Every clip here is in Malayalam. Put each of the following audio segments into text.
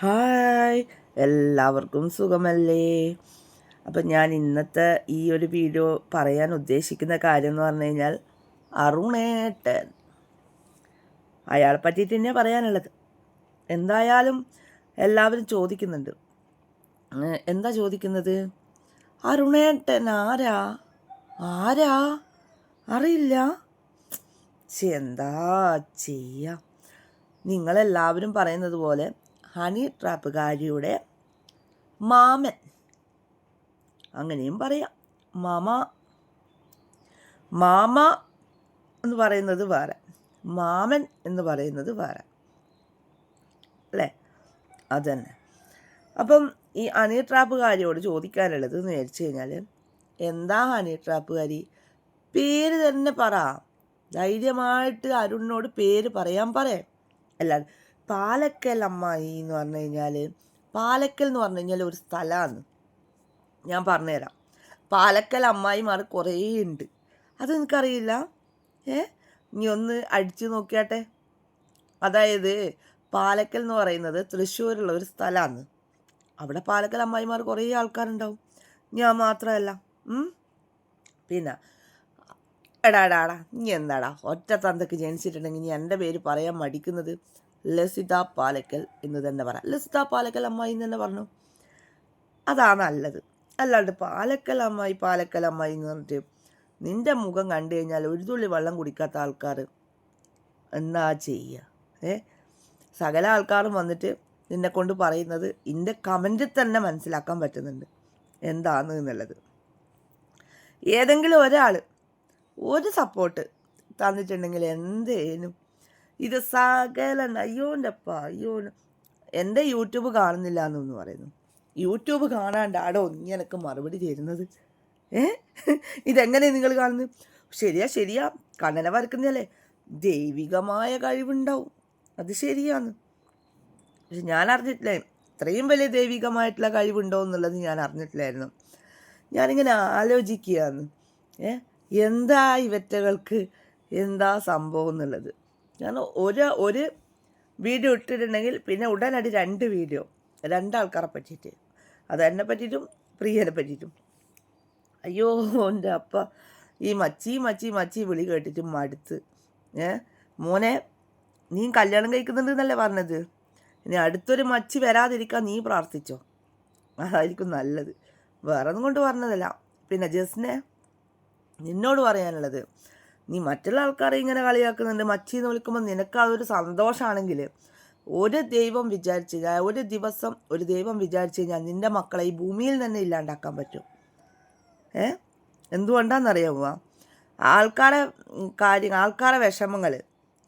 ഹായ് എല്ലാവർക്കും സുഖമല്ലേ? അപ്പം ഞാൻ ഇന്നത്തെ ഈ ഒരു വീഡിയോ പറയാൻ ഉദ്ദേശിക്കുന്ന കാര്യം എന്ന് പറഞ്ഞു കഴിഞ്ഞാൽ അരുണേട്ടൻ. അയാളെ പറ്റിയിട്ട് തന്നെയാണ് പറയാനുള്ളത്. എന്തായാലും എല്ലാവരും ചോദിക്കുന്നുണ്ട്. എന്താ ചോദിക്കുന്നത്? അരുണേട്ടൻ ആരാ? ആരാ? അറിയില്ല. എന്താ ചെയ്യാം? നിങ്ങളെല്ലാവരും പറയുന്നത് പോലെ ഹണി ട്രാപ്പുകാരിയുടെ മാമൻ. അങ്ങനെയും പറയാം. മാമ മാമ എന്ന് പറയുന്നത് വേറെ. മാമൻ എന്ന് പറയുന്നത് വേറെ. അല്ലേ? അതന്നെ. അപ്പം ഈ ഹണി ട്രാപ്പുകാരിയോട് ചോദിക്കാനുള്ളത് എന്ന് വിചാരിച്ചു കഴിഞ്ഞാൽ എന്താ ഹണി ട്രാപ്പുകാരി? പേര് തന്നെ പറ. ധൈര്യമായിട്ട് അരുണിനോട് പേര് പറയാൻ പറയാം അല്ലാതെ പാലക്കൽ അമ്മായി എന്ന് പറഞ്ഞു കഴിഞ്ഞാൽ പാലക്കൽ എന്ന് പറഞ്ഞു കഴിഞ്ഞാൽ ഒരു സ്ഥലമാണ് ഞാൻ പറഞ്ഞുതരാം. പാലക്കൽ അമ്മായിമാർ കുറേ ഉണ്ട്. അത് എനിക്കറിയില്ല ഏ? നീ ഒന്ന് അടിച്ചു നോക്കിയാട്ടെ. അതായത് പാലക്കൽ എന്ന് പറയുന്നത് തൃശ്ശൂരുള്ള ഒരു സ്ഥലമാണ് അവിടെ പാലക്കൽ അമ്മായിമാർ കുറേ ആൾക്കാരുണ്ടാവും. ഞാൻ മാത്രമല്ല. പിന്നെ എടാ എടാ എടാ നീ എന്താടാ? ഒറ്റ തന്തക്ക് ജനിച്ചിട്ടുണ്ടെങ്കിൽ നീ എന്റെ പേര് പറയാൻ മടിക്കുന്നത് ലസിത പാലക്കൽ എന്ന് തന്നെ പറയാം. ലസിത പാലക്കൽ അമ്മായി എന്ന് തന്നെ പറഞ്ഞു. അതാണ് നല്ലത്. അല്ലാണ്ട് പാലക്കൽ അമ്മായി പാലക്കൽ അമ്മായി എന്ന് പറഞ്ഞിട്ട് നിന്റെ മുഖം കണ്ടു കഴിഞ്ഞാൽ ഒരു തുള്ളി വെള്ളം കുടിക്കാത്ത ആൾക്കാർ എന്നാ ചെയ്യുക ഏ? സകല ആൾക്കാരും വന്നിട്ട് നിന്നെ കൊണ്ട് പറയുന്നത് ഇന്റെ കമന്റിൽ തന്നെ മനസ്സിലാക്കാൻ പറ്റുന്നുണ്ട്. എന്താണ് എന്നുള്ളത്. ഏതെങ്കിലും ഒരാൾ ഒരു സപ്പോർട്ട് തന്നിട്ടുണ്ടെങ്കിൽ എന്തേനും ഇത് സകല അയ്യോന്റെ അപ്പ അയ്യോ എന്റെ യൂട്യൂബ് കാണുന്നില്ല എന്നൊന്ന് പറയുന്നു. യൂട്യൂബ് കാണാണ്ടാടോ നീ എനിക്ക് മറുപടി തരുന്നത്. ഏ? ഇതെങ്ങനെ നിങ്ങൾ കാണുന്നു ശരിയാ ശരിയാ. കണ്ണനെ വരക്കുന്നതല്ലേ. ദൈവികമായ കഴിവുണ്ടാവും. അത് ശരിയാണ് പക്ഷെ ഞാൻ അറിഞ്ഞിട്ടില്ല. ഇത്രയും വലിയ ദൈവികമായിട്ടുള്ള കഴിവുണ്ടോ എന്നുള്ളത് ഞാൻ അറിഞ്ഞിട്ടില്ലായിരുന്നു. ഞാനിങ്ങനെ ആലോചിക്കുകയാണ്. ഏ? എന്താ ഇവറ്റകൾക്ക്? എന്താ സംഭവം എന്നുള്ളത്? ഞാൻ ഒരു ഒരു വീഡിയോ ഇട്ടിട്ടുണ്ടെങ്കിൽ പിന്നെ ഉടനടി രണ്ട് വീഡിയോ രണ്ടാൾക്കാരെ പറ്റിയിട്ട്. അത് എന്നെ പറ്റിയിട്ടും പ്രിയനെ പറ്റിയിട്ടും. അയ്യോ എന്റെ അപ്പ. ഈ മച്ചി മച്ചി മച്ചി വിളി കേട്ടിട്ട് മടുത്ത്. ഏ മോനെ നീ കല്യാണം കഴിക്കുന്നുണ്ട് എന്നല്ലേ പറഞ്ഞത്? ഇനി അടുത്തൊരു മച്ചി വരാതിരിക്കാൻ നീ പ്രാർത്ഥിച്ചോ? അതായിരിക്കും നല്ലത്. വേറെ ഒന്നും കൊണ്ട് പറഞ്ഞതല്ല. പിന്നെ ജസ്നെ നിന്നോട് പറയാനുള്ളത്. നീ മറ്റുള്ള ആൾക്കാരെ ഇങ്ങനെ കളിയാക്കുന്നുണ്ട്. മച്ചി എന്ന് വിളിക്കുമ്പോൾ നിനക്ക് അതൊരു സന്തോഷമാണെങ്കിൽ ഒരു ദൈവം വിചാരിച്ചു കഴിഞ്ഞാൽ ഒരു ദിവസം ഒരു ദൈവം വിചാരിച്ചു കഴിഞ്ഞാൽ നിന്റെ മക്കളെ ഈ ഭൂമിയിൽ തന്നെ ഇല്ലാണ്ടാക്കാൻ പറ്റും. ഏ? എന്തുകൊണ്ടാണെന്നറിയാമോ ആൾക്കാരെ കാര്യങ്ങൾ കാര്യം ആൾക്കാരെ വിഷമങ്ങൾ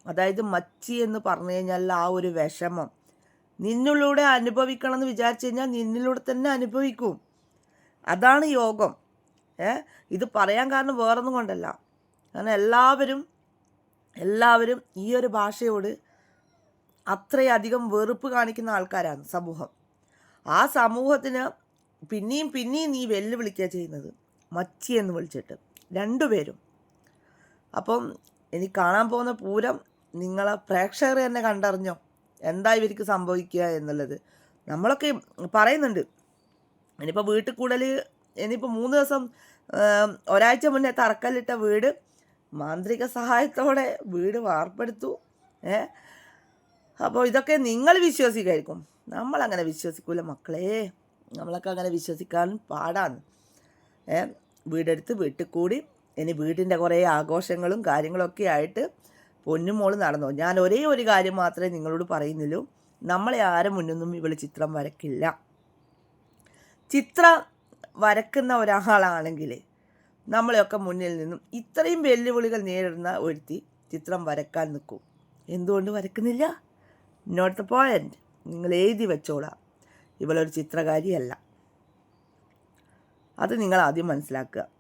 അതായത് മച്ചി എന്ന് പറഞ്ഞു കഴിഞ്ഞാൽ ആ ഒരു വിഷമം നിന്നിലൂടെ അനുഭവിക്കണം എന്ന് വിചാരിച്ചു കഴിഞ്ഞാൽ നിന്നിലൂടെ തന്നെ അനുഭവിക്കും. അതാണ് യോഗം. ഏ? ഇത് പറയാൻ കാരണം വേറൊന്നും കൊണ്ടല്ല. കാരണം എല്ലാവരും എല്ലാവരും ഈ ഒരു ഭാഷയോട് അത്രയധികം വെറുപ്പ് കാണിക്കുന്ന ആൾക്കാരാണ് സമൂഹം. ആ സമൂഹത്തിന് പിന്നെയും പിന്നെയും നീ വെല്ലുവിളിക്കുക ചെയ്യുന്നത്. മച്ചി എന്ന് വിളിച്ചിട്ട്. രണ്ടുപേരും അപ്പം ഇനി കാണാൻ പോകുന്ന പൂരം നിങ്ങളെ പ്രേക്ഷകർ തന്നെ കണ്ടറിഞ്ഞോ? എന്താ ഇവർക്ക് സംഭവിക്കുക എന്നുള്ളത്? നമ്മളൊക്കെ പറയുന്നുണ്ട്. ഇനിയിപ്പോൾ വീട്ടിൽ കൂടുതൽ ഇനിയിപ്പോൾ മൂന്ന് ദിവസം ഒരാഴ്ച മുന്നേ തറക്കല്ലിട്ട വീട് മാന്ത്രിക സഹായത്തോടെ വീട് വാർപ്പെടുത്തു. ഏ? അപ്പോൾ ഇതൊക്കെ നിങ്ങൾ വിശ്വസിക്കായിരിക്കും. നമ്മളങ്ങനെ വിശ്വസിക്കൂല മക്കളെ. നമ്മളൊക്കെ അങ്ങനെ വിശ്വസിക്കാൻ പാടാണ്. ഏ? വീടെടുത്ത് വീട്ടിൽ കൂടി ഇനി വീടിന്റെ കുറേ ആഘോഷങ്ങളും കാര്യങ്ങളൊക്കെ ആയിട്ട് പൊന്നുമോൾ നടന്നു? ഞാൻ ഒരേ ഒരു കാര്യം മാത്രമേ നിങ്ങളോട് പറയുന്നുള്ളൂ. നമ്മളെ ആരും മുന്നൊന്നും ഇവൾ ചിത്രം വരക്കില്ല. ചിത്രം വരക്കുന്ന ഒരാളാണെങ്കിൽ നമ്മളെയൊക്കെ മുന്നിൽ നിന്നും ഇത്രയും വെല്ലുവിളികൾ നേരിടുന്ന ഒരുത്തി ചിത്രം വരക്കാൻ നിൽക്കും. എന്തുകൊണ്ട് വരക്കുന്നില്ല? നോട്ട് ദ പോയിന്റ് നിങ്ങൾ എഴുതി വെച്ചോളാം. ഇവളൊരു ചിത്രകാരിയല്ല. അത് നിങ്ങൾ ആദ്യം മനസ്സിലാക്കുക.